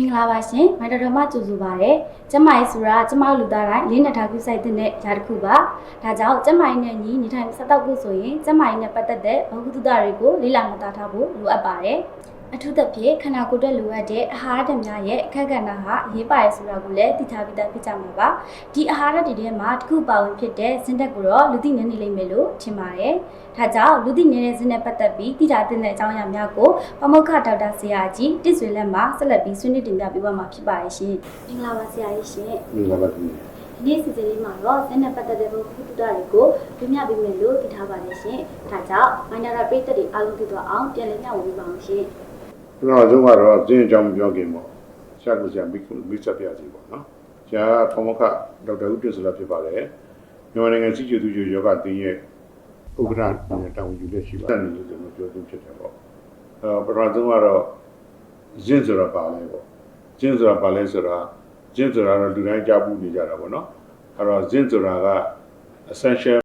မင်္ဂလာပါရှင်မိုက်တော်တော်မကြိုဆိုပါရစေကျမရေးဆိုတာကျမတို့လူသားတိုင်းလေးနက်ထားပြုဆိုင်တဲ့ຢာတစ်ခုပါဒါကြောင့်ကျမရေးနဲ့ညီနေထိုင်ဆက်တော့ဖို့ဆိုရင်ကျမရေးနဲ့ပတ်သက်တဲ့ဘဝတုဒ္ဒတွေကိုလေးလာမသားထားဖို့လိုအပ်ပါတယ် အထူးသဖြင့်ခန္ဓာကိုယ်အတွက်လိုအပ်တဲ့အာဟာရဓာတ်များရဲ့အခက်အခဲဟာအရေးပါတယ်ဆိုတာကိုလည်းသိထားပြီးသားဖြစ်ကြမှာပါဒီအာဟာရဓာတ်တွေထဲမှာတစ်ခုပါဝင်ဖြစ်တဲ့ဇင်းတက်ကိုတော့လူသိနေနေလိမ့်မယ်လို့ထင်ပါတယ်ဒါကြောင့်လူသိနေတဲ့ဇင်းနဲ့ပတ်သက်ပြီးသိတာတင်တဲ့အကြောင်းအရာများကိုပမုခဒေါက်တာဆရာကြီးတစ်ဆွေလက်မှာဆက်လက်ပြီးဆွေးနွေးတင်ပြပေးသွားမှာဖြစ်ပါတယ်ရှင်။မင်္ဂလာပါဆရာကြီးရှင်မင်္ဂလာပါခင်ဗျာ။ဒီနေ့စီစဉ်လေးမှာတော့ဇင်းနဲ့ပတ်သက်တဲ့ဘုဖူတူတာတွေကိုပြပြပေးမယ်လို့သိထားပါတယ်ရှင်။ဒါကြောင့်မိုင်းနာရာပရိသတ်တွေအားလုံးသိသွားအောင်ပြန်လည်ညှောက်ဝေပါအောင်ရှင် ပထမဆုံးကတော့ဇင်းအကြောင်းမပြောခင်ပေါ့ဆရာကဆရာမိကုမိတ်ဆက်ပြစီပေါ့နော်ဆရာကဖမခဒေါက်တာဦးပြည့်စလာဖြစ်ပါတယ်မြန်မာနိုင်ငံစီကျူသူကျူယောဂတင်းရဲ့ဥက္ကဋ္ဌနဲ့တာဝန်ယူလက်ရှိပါတယ်လို့ကျွန်တော်ပြောသူဖြစ်တယ်ပေါ့အဲပထမဆုံးကတော့ဇင်းဆိုတာပါလဲပေါ့ဇင်းဆိုတာပါလဲဆိုတာဇင်းဆိုတာတော့လူတိုင်းကြားဘူးနေကြတာပေါ့နော်အဲ့တော့ဇင်းဆိုတာက essential